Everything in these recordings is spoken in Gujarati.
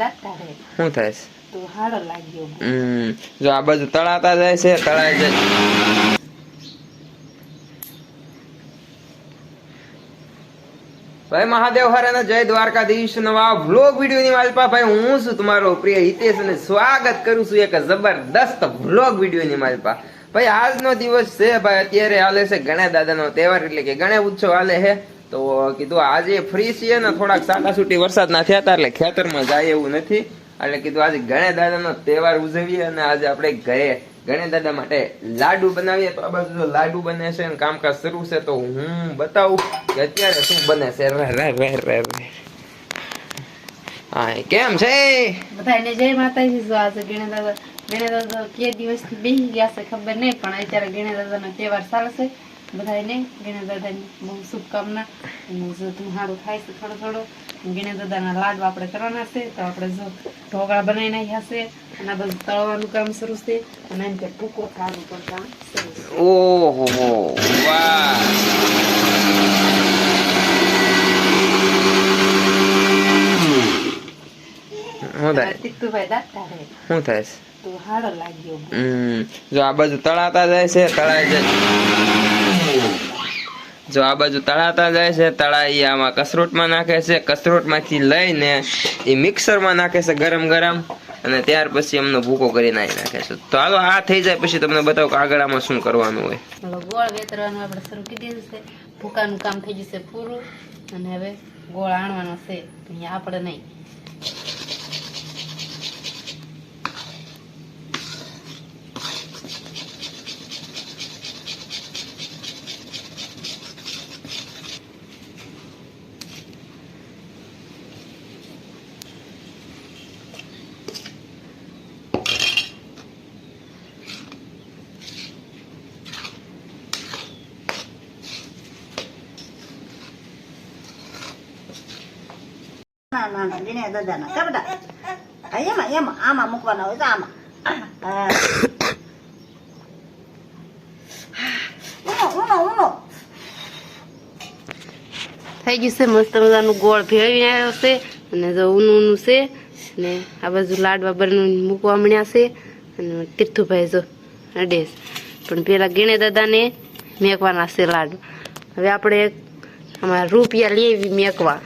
દાતા રે શું થાય છે? તું હાડો લાગ્યો હમ જો આ બધું તળાતા જાય છે તળાય જાય. ભાઈ મહાદેવ હરેના જય દ્વારકાધીશ નવા વ્લોગ વીડિયો ની માલપા ભાઈ હું છું તમારો પ્રિય હિતેશ અને સ્વાગત કરું છું એક જબરદસ્ત વ્લોગ વીડિયો ની માલપા ભાઈ આજનો દિવસ છે ભાઈ અત્યારે હાલે છે ગણેશ દાદાનો તહેવાર એટલે કે ગણેશ ઉત્સવ હાલે છે. તો કીધું આજે ફ્રી છીએ ને થોડાક સાટાસૂટી વરસાદ ના થયા હતા એટલે ખેતરમાં જાય એવું નથી. એટલે કીધું આજે ગણેશ દાદાનો તહેવાર ઉજવીએ અને આજે આપણે ઘરે ગણેશ દાદા માટે લાડુ બનાવીએ. તો આ બાજુ જો લાડુ બને છે અને કામકાજ શરૂ છે તો હું બતાવું કે અત્યારે શું બને છે. રે રે રે રે રે. હા કેમ છે? બધાને જય માતાજી. જો આજે ગણેશ દાદા ગણેશ દાદા કે દિવસ બેસી ગયા છે ખબર નહીં, પણ અત્યારે ગણેશ દાદાનો તહેવાર ચાલશે. બધાને ગણેશ દાદાની બહુ શુભકામના. અને જો તું સારું થાય છે થોડો થોડો. ગણેશ દાદાના લાડુ આપણે કરવાના છે તો આપણે જો ઢોકળા બનાવી નાખ્યા છે અને આ બધું તળવાનું કામ શરૂ છે. અને એમ કે ભૂકો ખાવાનું પણ કામ શરૂ ઓહો વાહ. શું થાય? છે તું હાડો લાગ્યો. હમ. જો આ બાજુ તળાતા જાય છે તળાય જાય. જો આ બાજુ તળાતા જાય છે તળાઈ આમાં કસરોટમાં નાખે છે. કસરોટમાંથી લઈને એ મિક્સરમાં નાખે છે ગરમ ગરમ અને ત્યાર પછી એમનો ભૂકો કરી નાખી નાખે છે. તો હાલો, આ થઈ જાય, પછી તમને બતાવો કે આગળ આમાં શું કરવાનું હોય. ગોળ વેતરવાનું આપણે શરૂ કરી દીધું છે. ભૂકાનું કામ થઈ જશે પૂરું. અને હવે ગોળ આણવાનો છે. અહીંયા આપણે નહીં. થઈ ગયું છે મસ્ત મજાનું ગોળ ભેળવી આવ્યો છે અને જો છે ને આ બાજુ લાડવા બરનું મૂકવા મળ્યા છે અને તીર્થુભાઈ જો અડે પણ પેલા ગીણે દાદાને મેકવાના છે લાડુ હવે આપણે અમારા રૂપિયા લેવી મેકવા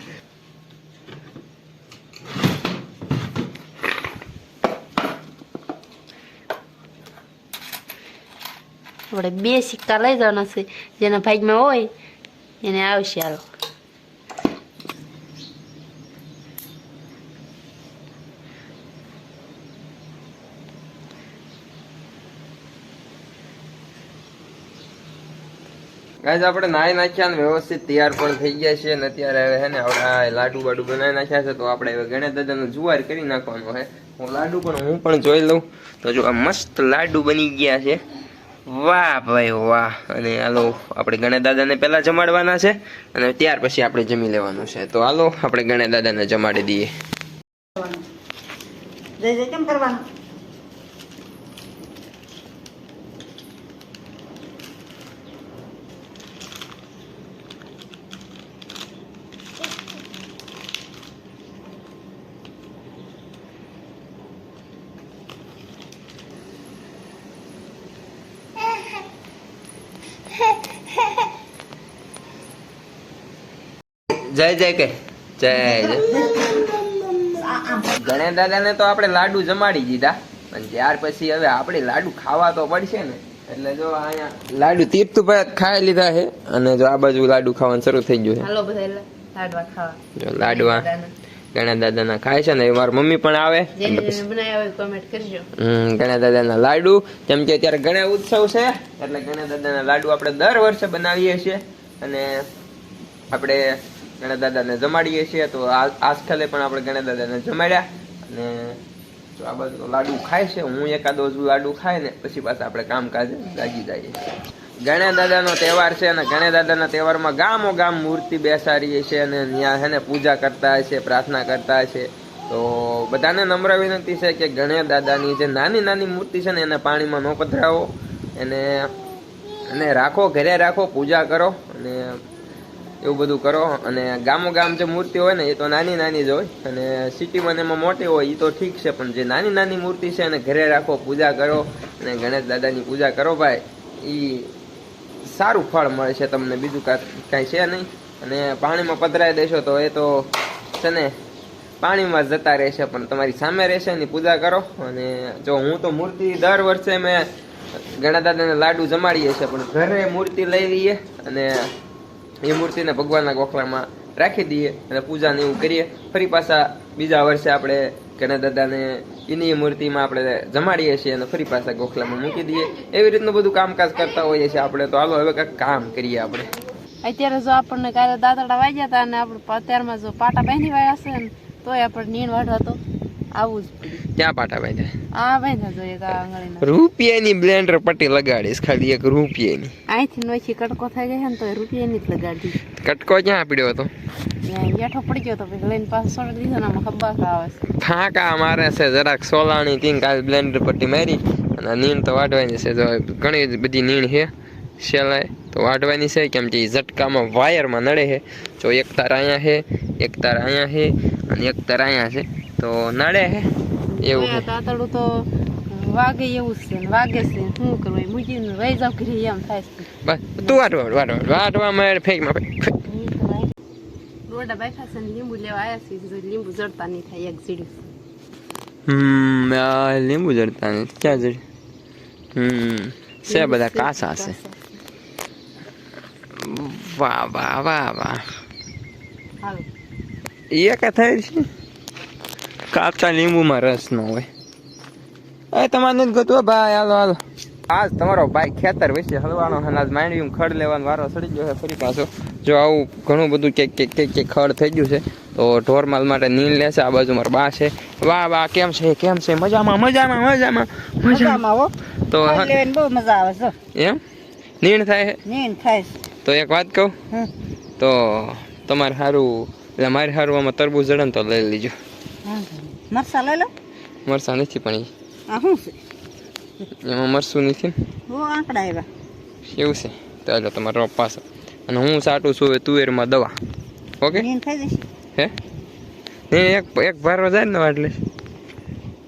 આપણે બે સિક્કા લઈ જવાના છે. જેના ભાગમાં હોય, એને આવશે હાલો. ગાઈઝ આપણે નાઈ નાખ્યા ને વ્યવસ્થિત તૈયાર પણ થઈ ગયા છે અને અત્યારે હવે હે ને આપણે લાડુ બાડુ બનાવી નાખ્યા છે તો આપણે હવે ગણેશ દાદાનો જુવાર કરી નાખવાનો છે હું લાડુ પણ હું પણ જોઈ લઉં. તો જો આ મસ્ત લાડુ બની ગયા છે. વાહ ભાઈ વાહ. અને હાલો, આપણે ગણેશ દાદાને પહેલા જમાડવાના છે અને ત્યાર પછી આપણે જમી લેવાનું છે. તો હાલો, આપણે ગણેશ દાદાને જમાડી દઈએ. કેમ કરવાનું? જય જય કે. જય જય. ગણેશ દાદાને તો આપણે લાડુ જમાડી દીધા. પણ ત્યાર પછી હવે આપણે લાડુ ખાવા તો પડશે ને. એટલે જો અહીંયા લાડુ તીર્થભાઈ ખાઈ લીધા છે અને જો આ બાજુ લાડુ ખાવાનું શરૂ થઈ ગયું છે. હાલો લાડવા ખાવા. જો લાડવા ગણેશ દાદાના ખાય છે ને મારી મમ્મી પણ આવે. ગણા દાદા ના લાડુ. કેમ કે અત્યારે ગણેશ ઉત્સવ છે એટલે ગણા દાદા ના લાડુ આપણે દર વર્ષે બનાવીએ છીએ. અને આપણે ગણેશ દાદાને જમાડીએ છીએ તો આ આ સ્થળે પણ આપણે ગણેશ દાદાને જમાડ્યા અને જો આ બાજુ લાડુ ખાય છે, હું એકાદો લાડુ ખાય ને પછી પાછા આપણે કામકાજે લાગી જઈએ ગણ્યા દાદાનો તહેવાર છે અને ગણે દાદાના તહેવારમાં ગામો ગામ મૂર્તિ બેસાડીએ છીએ અને ત્યાં છે ને પૂજા કરતા છે, પ્રાર્થના કરતા છે. તો બધાને નમ્ર વિનંતી છે કે ગણેશ દાદાની જે નાની નાની મૂર્તિ છે ને એને પાણીમાં ન પધરાવો. એને એને રાખો, ઘરે રાખો, પૂજા કરો અને એવું બધું કરો. અને ગામો ગામ જે મૂર્તિ હોય ને, એ તો નાની નાની જ હોય. અને સિટીમાં એમાં મોટી હોય એ તો ઠીક છે, પણ જે નાની નાની મૂર્તિ છે એને ઘરે રાખો, પૂજા કરો. અને ગણેશ દાદાની પૂજા કરો ભાઈ. એ સારું ફળ મળે છે તમને. બીજું કાંઈ છે નહીં. અને પાણીમાં પધરાઈ દેશો તો એ તો છે ને, પાણીમાં જતા રહેશે, પણ તમારી સામે રહેશે એની પૂજા કરો. અને જો હું તો મૂર્તિ દર વર્ષે મેં ગણા દાદાને લાડુ જમાડીએ છીએ, પણ ઘરે મૂર્તિ લઈ લઈએ. અને એ મૂર્તિને ભગવાનના ગોખલામાં રાખી દઈએ અને પૂજાને એવું કરીએ. ફરી પાછા બીજા વર્ષે આપણે ગણા દાદાને એની મૂર્તિમાં આપણે જમાડીએ છીએ અને ફરી પાછા ગોખલામાં મૂકી દઈએ. એવી રીતનું બધું કામકાજ કરતા હોઈએ છીએ આપણે. તો હાલો, હવે કંઈક કામ કરીએ આપણે. અત્યારે જો આપણને કાલે દાંતડા વાગ્યા હતા અને આપણે અત્યારમાં જો પાટા બાંધી વાળ્યા છે ને, તોય આપણે નીણ વાઢવા તો આવું જ. ક્યાં પાટા ભાઈ આ જોઈએ રૂપિયાની બ્લેન્ડર પટ્ટી લગાડીશ ખાલી એક રૂપિયાની. અહીંથી નોખી કટકો થઈ જાય ને તો રૂપિયાની જ લગાડી કટકો ક્યાં પીડ્યો હતો? બેઠો પડી ગયો તો પછી લઈને પાછો છોડી દીધો ને આમાં ખબ્બા આવે ફાંકા મારે છે જરાક સોલાણી કાલ બ્લેન્ડર પટ્ટી મારી અને નીણ તો વાટવાની છે. જો ઘણી બધી નીણ છે શેલાય. તો વાટવાની છે કેમ કે ઝટકામાં વાયરમાં નડે છે. જો એક તાર અહીંયા છે એક તાર અહીંયા છે અને એક તાર અહીંયા છે. તો નડે એવું તાતડું તો વાગે એવું છે ને વાગે છે. શું કરવું એ મૂકીને વહી જાવ ઘરે એમ થાય છે. બસ તું વાટ વાટ વાટ વાટ વાટવામાં ફેંકમાં ફેંક. દોડા બેઠા છે લીંબુ લેવા આવ્યા છે. લીંબુ જડતા નહીં થાય એક જીડી હમ આ લીંબુ જડતા નહીં ક્યાં જડી? હમ છે બધા કાસા છે. વાહ વાહ વાહ વાહ. એ એક થાય છે? કાચા લીંબુમાં રસ ન હોય. એ તમારે નથી ગતું ભાઈ હાલો હાલો. આજ તમારો ભાઈ ખેતર વિશે હલવાનો અનાજ માંડવી ખડ લેવાનો વારો સડી ગયો છે ફરી પાછો. જો આવું ઘણું બધું કે કે કે કે ખડ થઈ ગયું છે તો ઢોરમાલ માટે નીલ લેશે આ બાજુ મારા બા છે. વાહ વાહ કેમ છે કેમ છે? મજામાં મજામાં મજામાં મજામાં. તો બહુ મજા આવે છે. એમ? નીણ થાય નીણ થાય તો એક વાત કહું? તો તમારે સારું એટલે મારે સારું આમાં તરબૂજ જડન તો લઈ લીજો. મરચાં લઈ લો. મરસા નથી પણ. આ શું છે? એમાં મરસું નથી બહુ આંકડા આવ્યા. એવું છે? તો હાલો તમારો પાછો. અને હું સાટું છું તુવેરમાં દવા. ઓકે? હે? નહીં એક એક ભારો જાય ને એટલે.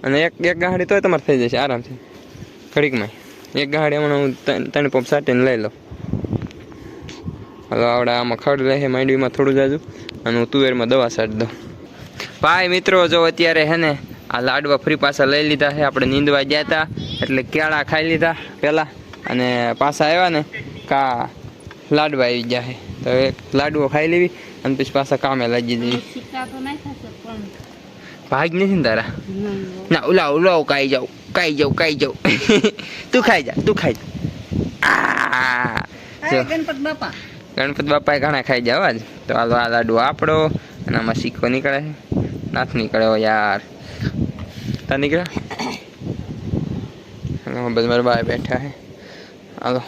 અને એક એક ગાડી તોય તમારે થઈ જશે આરામથી. ઘડીકમાં. એક ગાડી હમણાં હું ત્રણ ત્રણ પંપ સાટીને લઈ લઉં. હવે આવડે આમાં ખડ રહે માંડવીમાં થોડું જાજુ. અને હું તુવેરમાં દવા સાટી દઉં. ભાઈ મિત્રો જો અત્યારે હે ને આ લાડવા ફ્રી પાછા લઈ લીધા છે. આપણે નીંદવા ગયા હતા એટલે કેળા ખાઈ લીધા પહેલાં. અને પાછા આવ્યા ને કા લાડવા આવી ગયા છે. તો એક લાડવો ખાઈ લેવી અને પછી પાછા કામે લાગી દેવી ભાગ નથી ને તારા? ના ઉલાવ ઉલાવ કાઈ જાઉં કાઈ જાઉં કાઈ જાઉં. તું ખાઈ જા તું ખાઈ જા. ગણપત બાપા. ગણપતિ બાપાએ ઘણા ખાઈ જવા જ તો આ લાડુ આપણો અને આમાં સિક્કો નીકળે છે. નાથ નીકળ્યો યાર. તા નીકળે અને આમાં બધા મારા બાય બેઠા હે. હાલો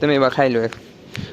તમે એવા ખાઈ લો એક.